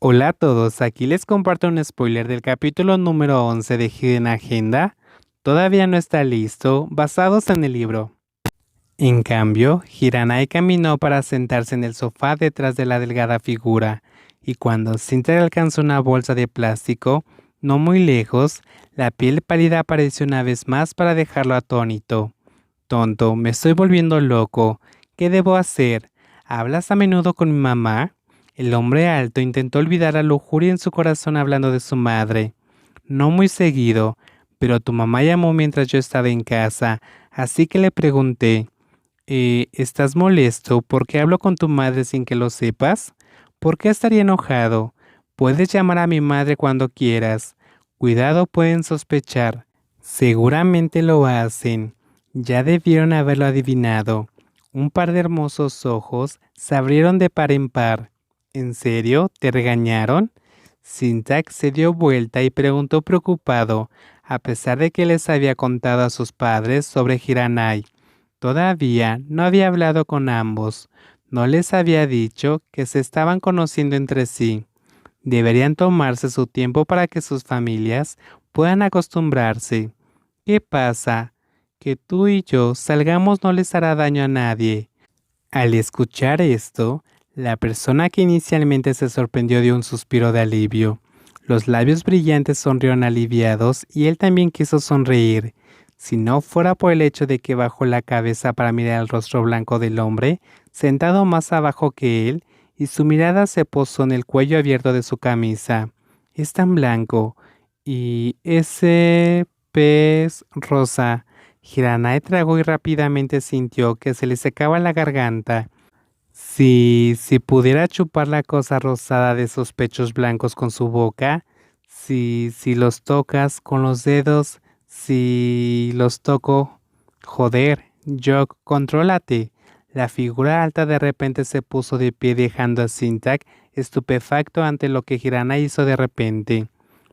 Hola a todos, aquí les comparto un spoiler del capítulo número 11 de Hidden Agenda. Todavía no está listo, basados en el libro. En cambio, Hiranai caminó para sentarse en el sofá detrás de la delgada figura, y cuando Sintra alcanzó una bolsa de plástico, no muy lejos, la piel pálida apareció una vez más para dejarlo atónito. Tonto, me estoy volviendo loco. ¿Qué debo hacer? ¿Hablas a menudo con mi mamá? El hombre alto intentó olvidar la lujuria en su corazón hablando de su madre. No muy seguido, pero tu mamá llamó mientras yo estaba en casa, así que le pregunté, eh, ¿estás molesto porque hablo con tu madre sin que lo sepas? ¿Por qué estaría enojado? Puedes llamar a mi madre cuando quieras. Cuidado, pueden sospechar. Seguramente lo hacen. Ya debieron haberlo adivinado. Un par de hermosos ojos se abrieron de par en par. ¿En serio? ¿Te regañaron? Syntax se dio vuelta y preguntó preocupado, a pesar de que les había contado a sus padres sobre Hiranai. Todavía no había hablado con ambos. No les había dicho que se estaban conociendo entre sí. Deberían tomarse su tiempo para que sus familias puedan acostumbrarse. ¿Qué pasa? Que tú y yo salgamos no les hará daño a nadie. Al escuchar esto, la persona que inicialmente se sorprendió dio un suspiro de alivio. Los labios brillantes sonrieron aliviados y él también quiso sonreír. Si no fuera por el hecho de que bajó la cabeza para mirar el rostro blanco del hombre, sentado más abajo que él, y su mirada se posó en el cuello abierto de su camisa. Es tan blanco. Y ese pez rosa. Hiranae tragó y rápidamente sintió que se le secaba la garganta. Si, si pudiera chupar la cosa rosada de esos pechos blancos con su boca, si, si los tocas con los dedos, si los toco, joder, Jock, contrólate. La figura alta de repente se puso de pie dejando a Sintak estupefacto ante lo que Girana hizo de repente.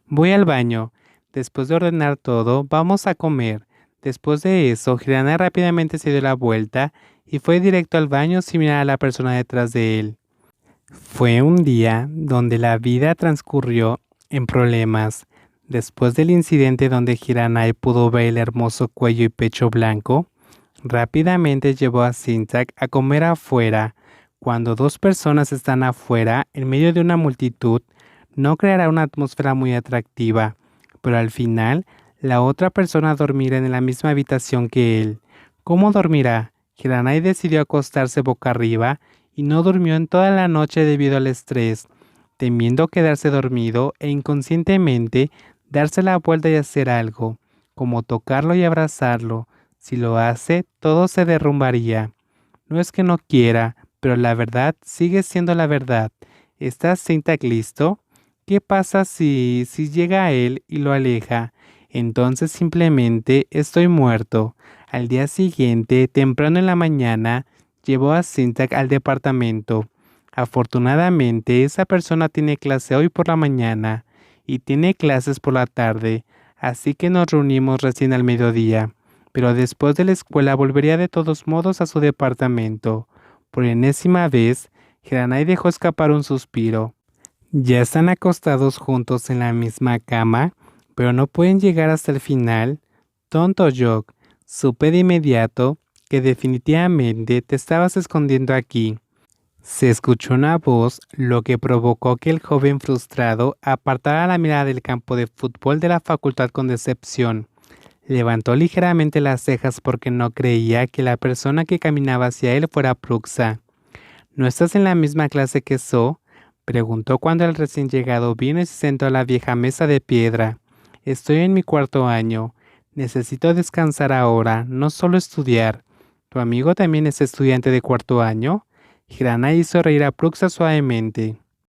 Voy al baño. Después de ordenar todo, vamos a comer. Después de eso, Girana rápidamente se dio la vuelta y fue directo al baño sin mirar a la persona detrás de él. Fue un día donde la vida transcurrió en problemas. Después del incidente donde Hiranai pudo ver el hermoso cuello y pecho blanco, rápidamente llevó a Sintak a comer afuera. Cuando dos personas están afuera, en medio de una multitud, no creará una atmósfera muy atractiva, pero al final, la otra persona dormirá en la misma habitación que él. ¿Cómo dormirá? Hiranai decidió acostarse boca arriba y no durmió en toda la noche debido al estrés, temiendo quedarse dormido e inconscientemente darse la vuelta y hacer algo, como tocarlo y abrazarlo. Si lo hace, todo se derrumbaría. No es que no quiera, pero la verdad sigue siendo la verdad. ¿Estás Sintak listo? ¿Qué pasa si, si llega a él y lo aleja? Entonces simplemente estoy muerto. Al día siguiente, temprano en la mañana, llevó a Sintak al departamento. Afortunadamente, esa persona tiene clase hoy por la mañana y tiene clases por la tarde, así que nos reunimos recién al mediodía. Pero después de la escuela volvería de todos modos a su departamento. Por enésima vez, Hiranai dejó escapar un suspiro. Ya están acostados juntos en la misma cama, pero no pueden llegar hasta el final. Tonto Jock, Supe de inmediato que definitivamente te estabas escondiendo aquí. Se escuchó una voz, lo que provocó que el joven frustrado apartara la mirada del campo de fútbol de la facultad con decepción. Levantó ligeramente las cejas porque no creía que la persona que caminaba hacia él fuera Pruxa. ¿No estás en la misma clase que So? Preguntó cuando el recién llegado vino y se sentó a la vieja mesa de piedra. Estoy en mi cuarto año. Necesito descansar ahora, no solo estudiar. ¿Tu amigo también es estudiante de cuarto año? Hirana hizo reír a Pruxa suavemente.